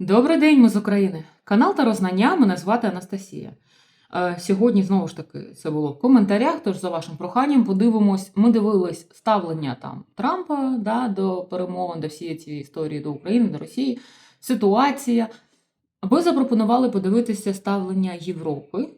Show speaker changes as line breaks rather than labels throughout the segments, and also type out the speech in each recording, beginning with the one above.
Добрий день, ми з України. Канал та Рознання. Мене звати Анастасія. Е, Сьогодні знову ж таки це було в коментарях. Тож за вашим проханням подивимось. Ми дивились ставлення там Трампа да, до перемовин, до всієї цієї історії до України, до Росії. Ситуація. Ви запропонували подивитися ставлення Європи.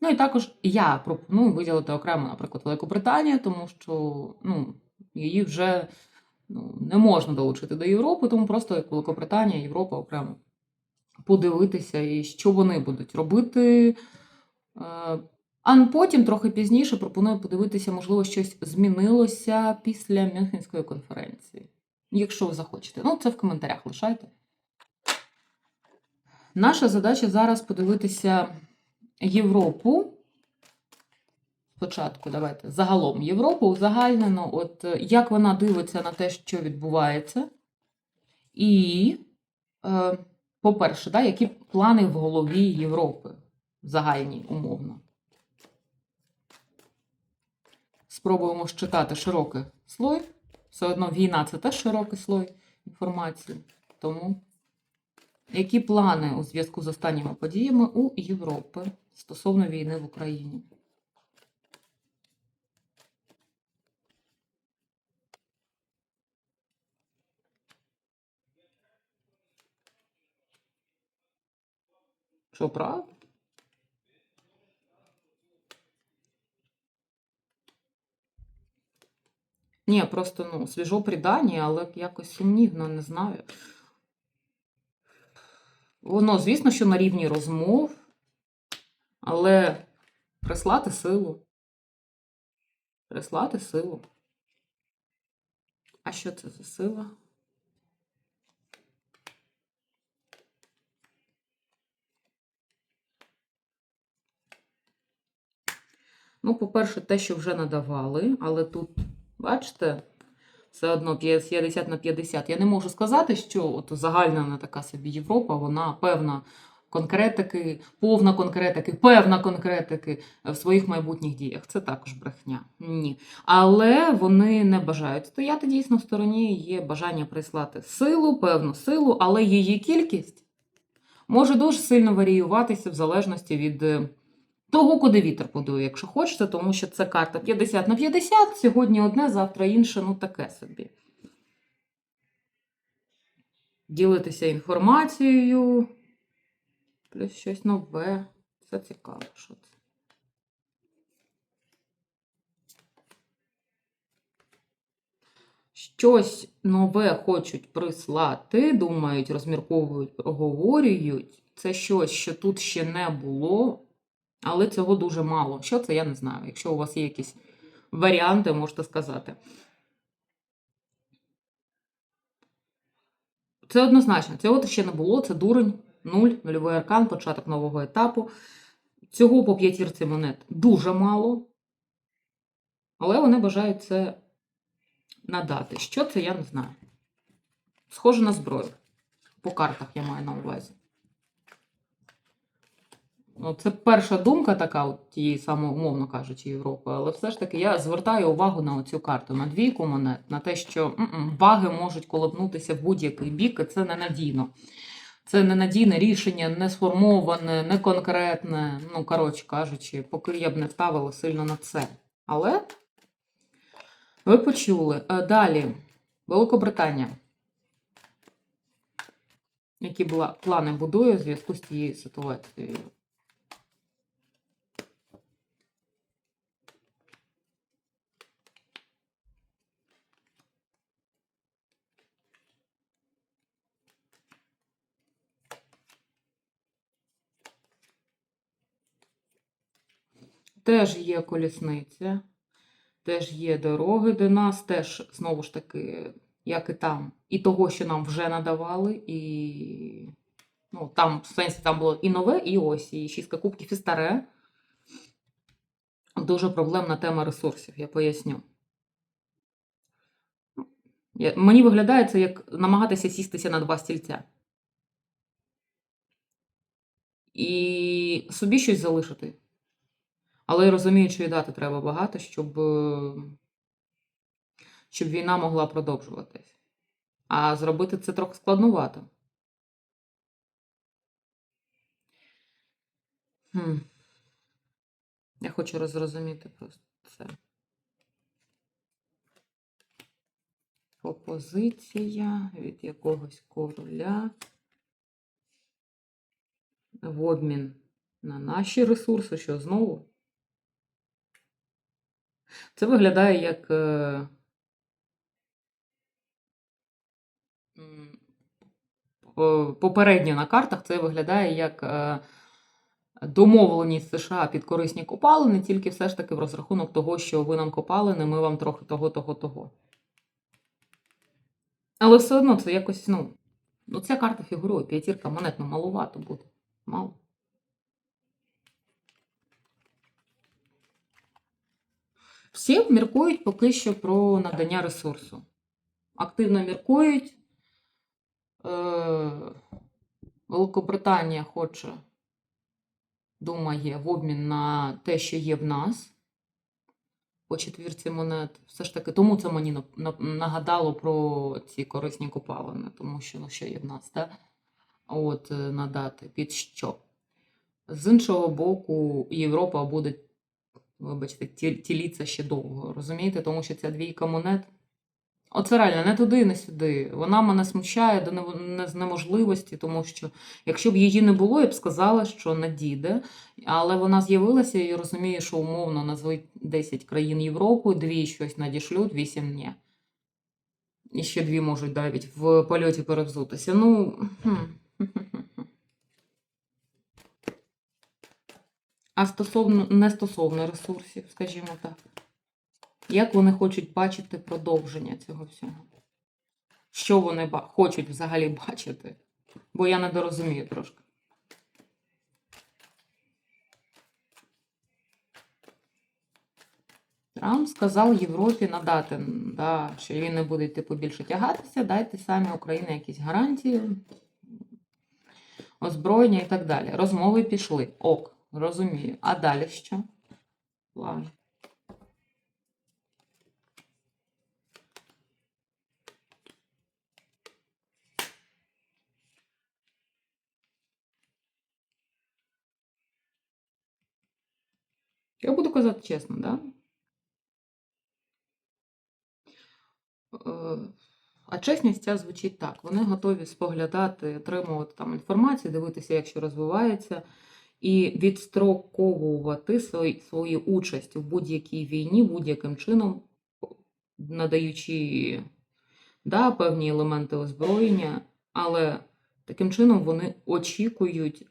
Ну і також я пропоную виділити окремо, наприклад, Великобританію, тому що ну, її вже ну, не можна долучити до Європи, тому просто як Великобританія, Європа окремо подивитися, і що вони будуть робити. Е, А потім, трохи пізніше, пропоную подивитися, можливо, щось змінилося після Мюнхенської конференції. Якщо ви захочете. Ну, це в коментарях лишайте. Наша задача зараз подивитися Європу. Спочатку давайте загалом Європу узагальнено, от е, як вона дивиться на те, що відбувається. І, е, по-перше, да, які плани в голові Європи загальні, умовно. Спробуємо щитати широкий слой. Все одно війна це теж широкий слой інформації. Тому які плани у зв'язку з останніми подіями у Європи стосовно війни в Україні? Що, правда? Ні, просто ну, свіжо придання, але якось сумнівно, не знаю. Воно, звісно, що на рівні розмов, але прислати силу. Прислати силу. А що це за сила? Ну, по-перше, те, що вже надавали, але тут, бачите, все одно 50 на 50. Я не можу сказати, що от загальна така собі Європа, вона певна конкретики, повна конкретики, певна конкретики в своїх майбутніх діях. Це також брехня. Ні. Але вони не бажають стояти дійсно в стороні. Є бажання прислати силу, певну силу, але її кількість може дуже сильно варіюватися в залежності від. Того, куди вітер подує, якщо хочете, тому що це карта 50 на 50, сьогодні одне, завтра інше, ну таке собі. Ділитися інформацією, плюс щось нове. Це цікаво, що це. Щось нове хочуть прислати, думають, розмірковують, проговорюють. Це щось, що тут ще не було, але цього дуже мало. Що це, я не знаю. Якщо у вас є якісь варіанти, можете сказати. Це однозначно. Цього ще не було. Це дурень, нуль, нульовий аркан, початок нового етапу. Цього по п'ятірці монет дуже мало. Але вони бажають це надати. Що це, я не знаю. Схоже на зброю. По картах я маю на увазі. Ну, Це перша думка така, от тієї саме, умовно кажучи, Європи. Але все ж таки я звертаю увагу на цю карту, на двійку монет, на те, що ваги можуть колобнутися в будь-який бік, і це ненадійно. Це ненадійне рішення, не сформоване, не конкретне. Ну, коротше кажучи, поки я б не ставила сильно на це. Але ви почули. Е, Далі, Великобританія. Які плани будує в зв'язку з тією ситуацією? Теж є колісниця, теж є дороги до нас, теж, знову ж таки, як і там, і того, що нам вже надавали, і ну, там, в сенсі, там було і нове, і ось, і шістка кубків, і старе. Дуже проблемна тема ресурсів, я поясню. Мені виглядає це як намагатися сістися на два стільця. І собі щось залишити. Але я розумію, що дати треба багато, щоб щоб війна могла продовжуватись. А зробити це трохи складнувато. Хм. Я хочу розрозуміти просто це. Опозиція від якогось короля. В обмін на наші ресурси, що знову. Це виглядає як е, попередньо на картах це виглядає як е, домовленість США під корисні копалини, тільки все ж таки в розрахунок того, що ви нам копалини, ми вам трохи того, того, того. Але все одно це якось, ну, ну ця карта фігурує, п'ятірка монет, ну малувато буде. Мало. Всі міркують поки що про надання ресурсу. Активно міркують. Е, Великобританія хоче, думає, в обмін на те, що є в нас. По четвірці монет. Все ж таки, тому це мені нагадало про ці корисні копалини, тому що ну, що є в нас, так? От, е, надати. Під що? З іншого боку, Європа буде, вибачте, ті- тіліться ще довго, розумієте? Тому що ця двійка монет. Оце реально не туди, не сюди. Вона мене смущає до неможливості, тому що якщо б її не було, я б сказала, що надійде. Але вона з'явилася, і розумію, що умовно назвуть 10 країн Європи, дві щось надішлють, вісім ні. І ще дві можуть навіть в польоті перевзутися. Ну. хм. А стосовно не стосовно ресурсів, скажімо так. Як вони хочуть бачити продовження цього всього? Що вони хочуть взагалі бачити? Бо я недорозумію трошки. Трамп сказав Європі надати, да, що він не буде типу більше тягатися, дайте самі Україні якісь гарантії, озброєння і так далі. Розмови пішли. Ок, розумію. А далі що? План. Я буду казати чесно, да? Е, А чесність ця звучить так. Вони готові споглядати, отримувати там інформацію, дивитися, як що розвивається, і відстроковувати свої, свою участь в будь-якій війні будь-яким чином, надаючи да, певні елементи озброєння, але таким чином вони очікують,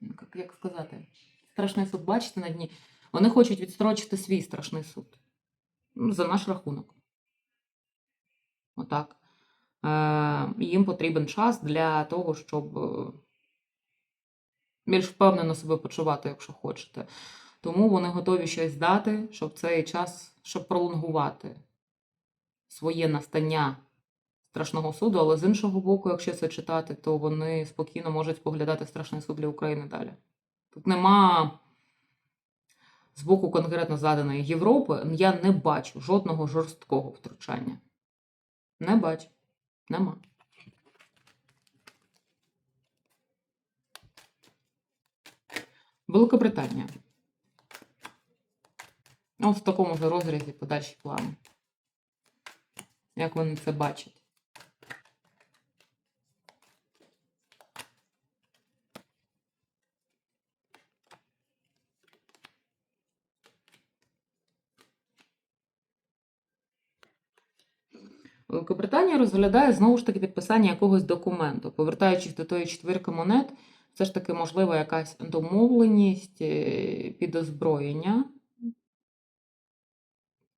як, як сказати, страшний суд бачите на дні. Вони хочуть відстрочити свій страшний суд Ну, за наш рахунок. Отак. Е, їм потрібен час для того, щоб е, більш впевнено себе почувати, якщо хочете. Тому вони готові щось дати, щоб цей час, щоб пролонгувати своє настання страшного суду, але з іншого боку, якщо це читати, то вони спокійно можуть споглядати страшний суд для України далі. Тут нема з боку конкретно заданої Європи, я не бачу жодного жорсткого втручання. Не бачу. Нема. Великобританія. Ось в такому ж розрізі подальші плани. Як вони це бачать? Великобританія розглядає знову ж таки підписання якогось документу. Повертаючись до тої четвірки монет, все ж таки можлива якась домовленість е, під озброєння.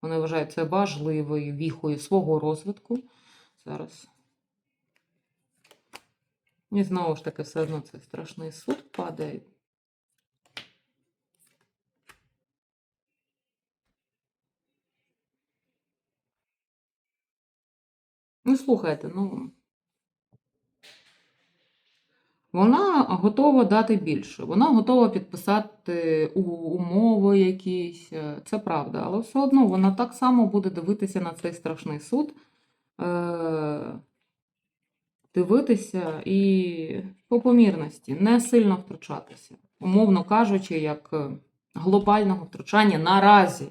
Вони вважають це важливою віхою свого розвитку. Зараз. І знову ж таки, все одно це страшний суд падає. Ну, слухайте, ну. Вона готова дати більше. Вона готова підписати умови якісь. е, Це правда. Але все одно вона так само буде дивитися на цей страшний суд. Е- дивитися і по помірності, не сильно втручатися. умовно кажучи, як е, глобального втручання наразі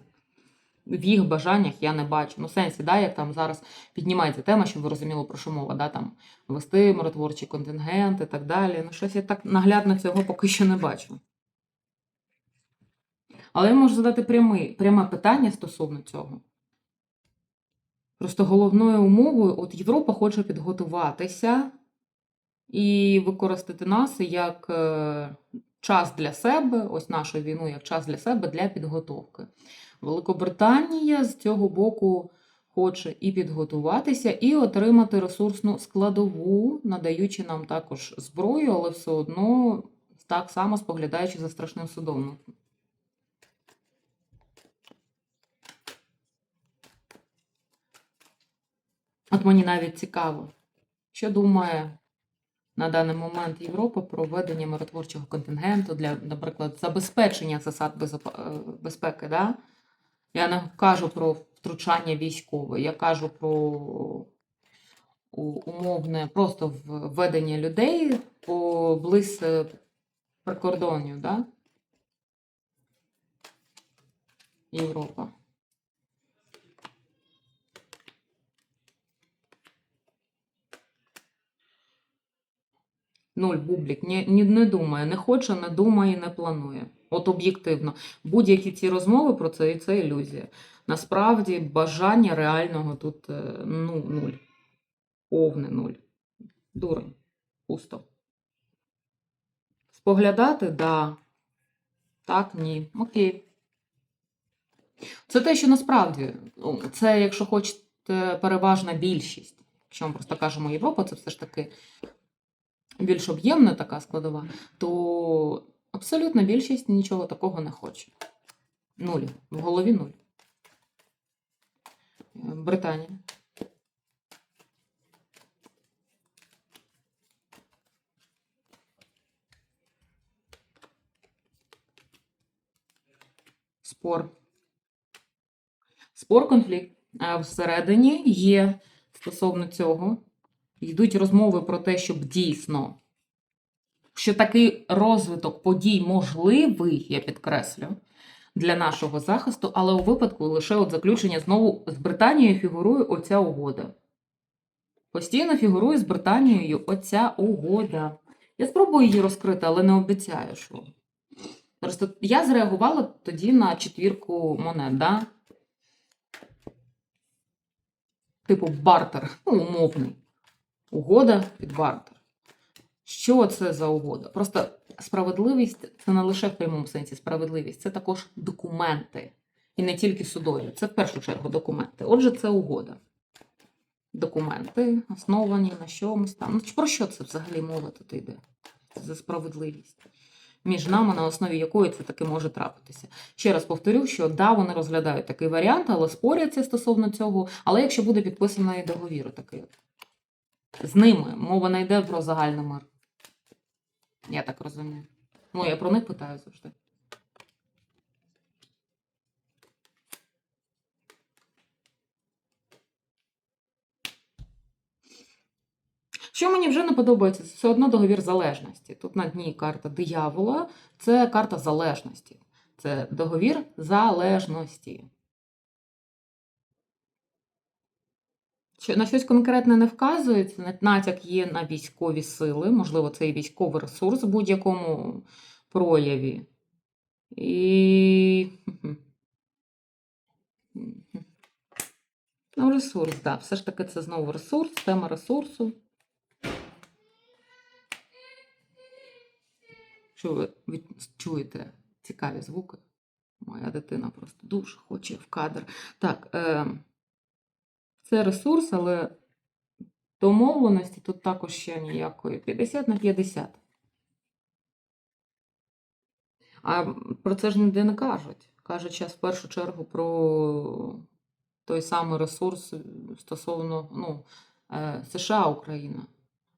в їх бажаннях я не бачу. Ну, сенсі, да, як там зараз піднімається тема, щоб ви розуміли, про що мова, да, там вести миротворчий контингент і так далі. Ну, щось я так наглядно цього поки що не бачу. Але я можу задати прямий, пряме питання стосовно цього. Просто головною умовою, от Європа хоче підготуватися і використати нас як е, час для себе, ось нашу війну як час для себе для підготовки. Великобританія з цього боку хоче і підготуватися, і отримати ресурсну складову, надаючи нам також зброю, але все одно так само споглядаючи за страшним судом. От мені навіть цікаво, що думає на даний момент Європа про введення миротворчого контингенту для, наприклад, забезпечення засад е, безпеки. Да? Я не кажу про втручання військове, я кажу про умовне просто введення людей поблизь е, прикордонів, да? Європа. Нуль бублік не, не, не думає, не хоче, не думає, не планує. От об'єктивно. Будь-які ці розмови про це і це ілюзія. Насправді бажання реального тут е, ну, нуль. Повне нуль. Дурень. Пусто. Споглядати? Да. Так, ні. Окей. Це те, що насправді, ну, це, якщо хочете, переважна більшість. Якщо ми просто кажемо Європа, це все ж таки більш об'ємна така складова, то абсолютна більшість нічого такого не хоче. Нуль. В голові нуль. Е, Британія. Спор. Спор, конфлікт. А всередині є стосовно цього. Йдуть розмови про те, щоб дійсно, що такий розвиток подій можливий, я підкреслю, для нашого захисту, але у випадку лише от заключення знову з Британією фігурує оця угода. Постійно фігурує з Британією оця угода. Я спробую її розкрити, але не обіцяю, що. Просто я зреагувала тоді на четвірку монет, да? Типу бартер, ну, умовний. Угода під бартер. Що це за угода? Просто справедливість це не лише в прямому сенсі справедливість, це також документи. І не тільки судові. Це в першу чергу документи. Отже, це угода. Документи основані на чомусь там. Ну, про що це взагалі мова тут йде? Це за справедливість. Між нами, на основі якої це таки може трапитися. Ще раз повторю, що да, вони розглядають такий варіант, але споряться стосовно цього. Але якщо буде підписаний договір такий. З ними мова не йде про загальний мир. Я так розумію. Ну, я про них питаю завжди. Що мені вже не подобається, це все одно договір залежності. Тут на дні карта диявола, це карта залежності. Це договір залежності. На щось конкретне не вказується, натяк є на військові сили, можливо, це і військовий ресурс в будь-якому прояві. І. Ну, ресурс, так. Да. Все ж таки це знову ресурс, тема ресурсу. Що ви чуєте цікаві звуки? Моя дитина просто дуже хоче в кадр. Так, е... це ресурс, але домовленості тут також ще ніякої. 50 на 50. А про це ж ніде не кажуть. Кажуть зараз в першу чергу про той самий ресурс стосовно ну, е, США Україна.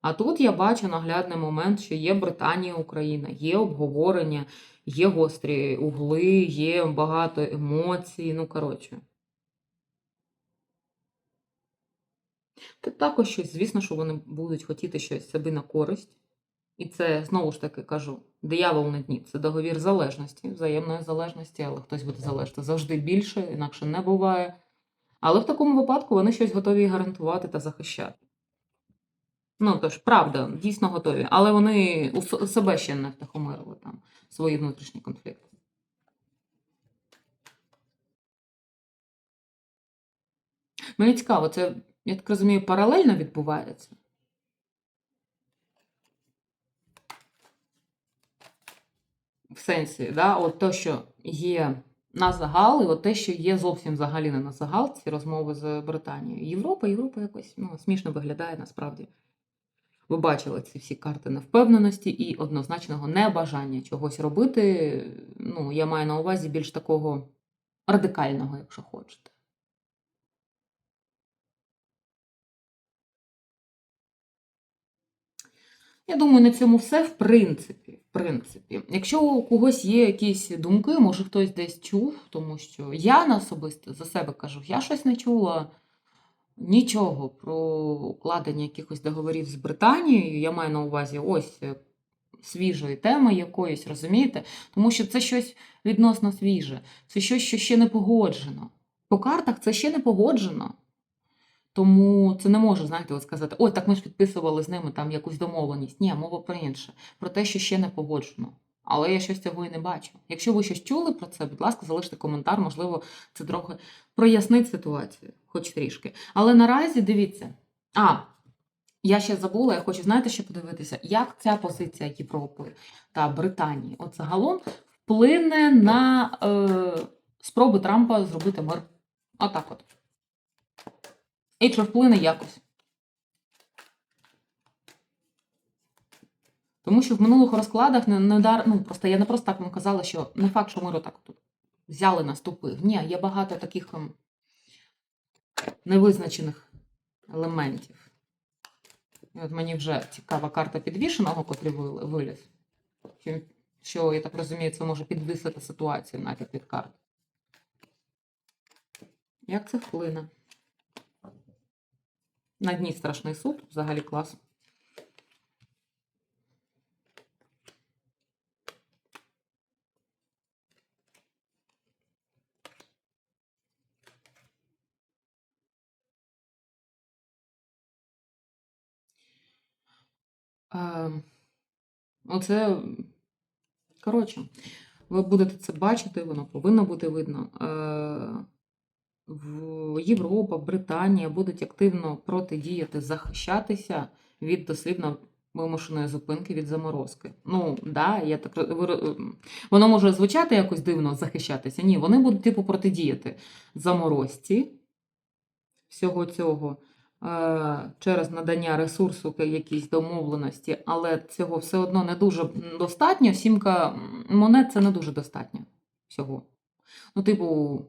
А тут я бачу наглядний момент, що є Британія Україна, є обговорення, є гострі угли, є багато емоцій. Ну, коротше. Тут також щось, звісно, що вони будуть хотіти щось собі на користь. І це знову ж таки кажу: диявол на дні це договір залежності, взаємної залежності, але хтось буде залежати завжди більше, інакше не буває. Але в такому випадку вони щось готові гарантувати та захищати. Ну, тож, правда, дійсно готові. Але вони у себе ще не втихомирили там свої внутрішні конфлікти. Мені цікаво, це, я так розумію, паралельно відбувається. В сенсі, да, от те, що є на загал, і от те, що є зовсім взагалі не на загал, ці розмови з Британією. Європа, Європа якось ну, смішно виглядає насправді. Ви бачили ці всі карти невпевненості і однозначного небажання чогось робити. Ну, я маю на увазі більш такого радикального, якщо хочете. Я думаю, на цьому все в принципі. В принципі. Якщо у когось є якісь думки, може хтось десь чув, тому що я на особисто за себе кажу, я щось не чула нічого про укладення якихось договорів з Британією. Я маю на увазі ось е, свіжої теми якоїсь, розумієте? Тому що це щось відносно свіже, це щось, що ще не погоджено. По картах це ще не погоджено. Тому це не може, знаєте, от сказати, ой, так ми ж підписували з ними там якусь домовленість. Ні, мова про інше, про те, що ще не погоджено. Але я щось цього і не бачу. Якщо ви щось чули про це, будь ласка, залиште коментар, можливо, це трохи прояснить ситуацію, хоч трішки. Але наразі дивіться. А, я ще забула, я хочу, знаєте, ще подивитися, як ця позиція Європи та Британії от загалом вплине на е, спроби Трампа зробити мир. Отак от. Чи вплине якось. Тому що в минулих розкладах не, не дар, ну, просто я не просто так вам казала, що не факт, що мир отак тут взяли, наступив. Ні, є багато таких ем, невизначених елементів. І от мені вже цікава карта підвішеного, котрий виліз. Що, я так розумію, це може підвисити ситуацію навіть від карт. Як це вплине? На дні страшний суд, взагалі клас. Е, Оце, коротше, ви будете це бачити, воно повинно бути видно. Європа, Британія будуть активно протидіяти, захищатися від дослівно вимушеної зупинки від заморозки. Ну, да, я так воно може звучати якось дивно захищатися. Ні, вони будуть типу протидіяти заморозці всього цього е, через надання ресурсу якісь домовленості, але цього все одно не дуже достатньо. Сімка монет це не дуже достатньо всього. Ну, типу,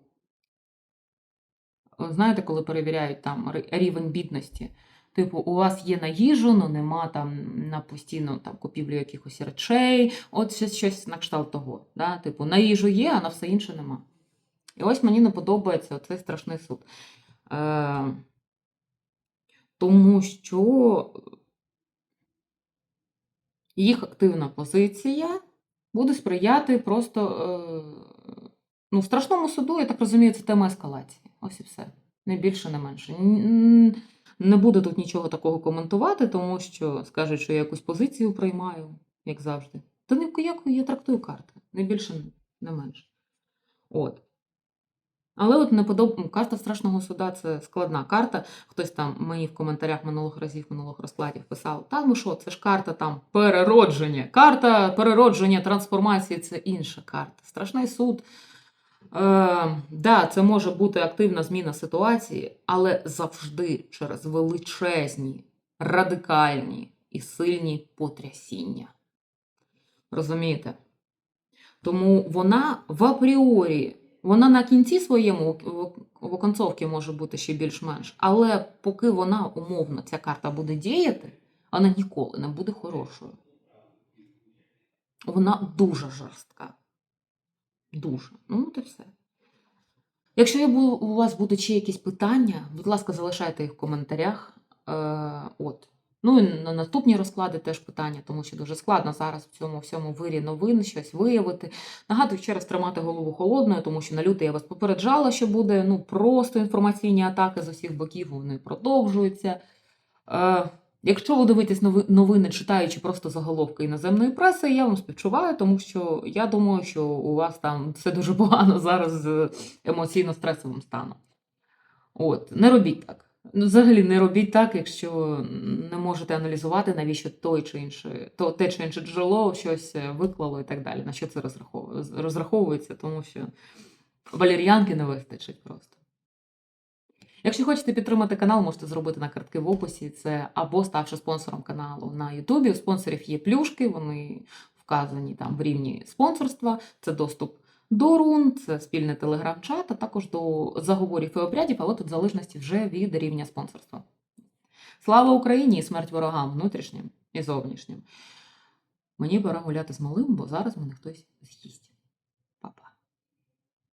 знаєте, коли перевіряють там рівень бідності. Типу, у вас є на їжу, але нема там на постійну там, купівлю якихось речей, от щось, щось на кшталт того. Да? Типу, на їжу є, а на все інше нема. І ось мені не подобається цей страшний суд. Е, тому що їх активна позиція буде сприяти просто е, ну, страшному суду, я так розумію, це тема ескалації. Ось і все. Не більше, не менше. Не буду тут нічого такого коментувати, тому що скажуть, що я якусь позицію приймаю, як завжди. Та ні в я трактую карти. Не більше, не менше. От. Але от не подоб... карта страшного суда це складна карта. Хтось там мені в коментарях минулих разів, минулих розкладів писав: та ну що, це ж карта там переродження. Карта переродження, трансформації це інша карта. Страшний суд. Е, да, це може бути активна зміна ситуації, але завжди через величезні, радикальні і сильні потрясіння. Розумієте? Тому вона в апріорі, вона на кінці своєму в- оконцовці може бути ще більш-менш, але поки вона умовно, ця карта буде діяти, вона ніколи не буде хорошою. Вона дуже жорстка. Дуже. Ну, от і все. Якщо у вас будуть ще якісь питання, будь ласка, залишайте їх в коментарях. Е, от. Ну і на наступні розклади теж питання, тому що дуже складно зараз в цьому всьому вирі новин щось виявити. Нагадую ще раз тримати голову холодною, тому що на лютий я вас попереджала, що буде ну просто інформаційні атаки з усіх боків. Вони продовжуються. Якщо ви дивитесь нови- новини, читаючи просто заголовки іноземної преси, я вам співчуваю, тому що я думаю, що у вас там все дуже погано зараз з емоційно-стресовим станом. От, не робіть так. Ну, взагалі не робіть так, якщо не можете аналізувати, навіщо той чи інше, то те чи інше джерело щось е, виклало і так далі. На що це розраховується, тому що валер'янки не вистачить просто. Якщо хочете підтримати канал, можете зробити на картки в описі. Це або ставши спонсором каналу на Ютубі. У спонсорів є плюшки, вони вказані там в рівні спонсорства. Це доступ до рун, це спільний телеграм-чат, а також до заговорів і обрядів, але тут в залежності вже від рівня спонсорства. Слава Україні і смерть ворогам внутрішнім і зовнішнім. Мені пора гуляти з малим, бо зараз мене хтось з'їсть.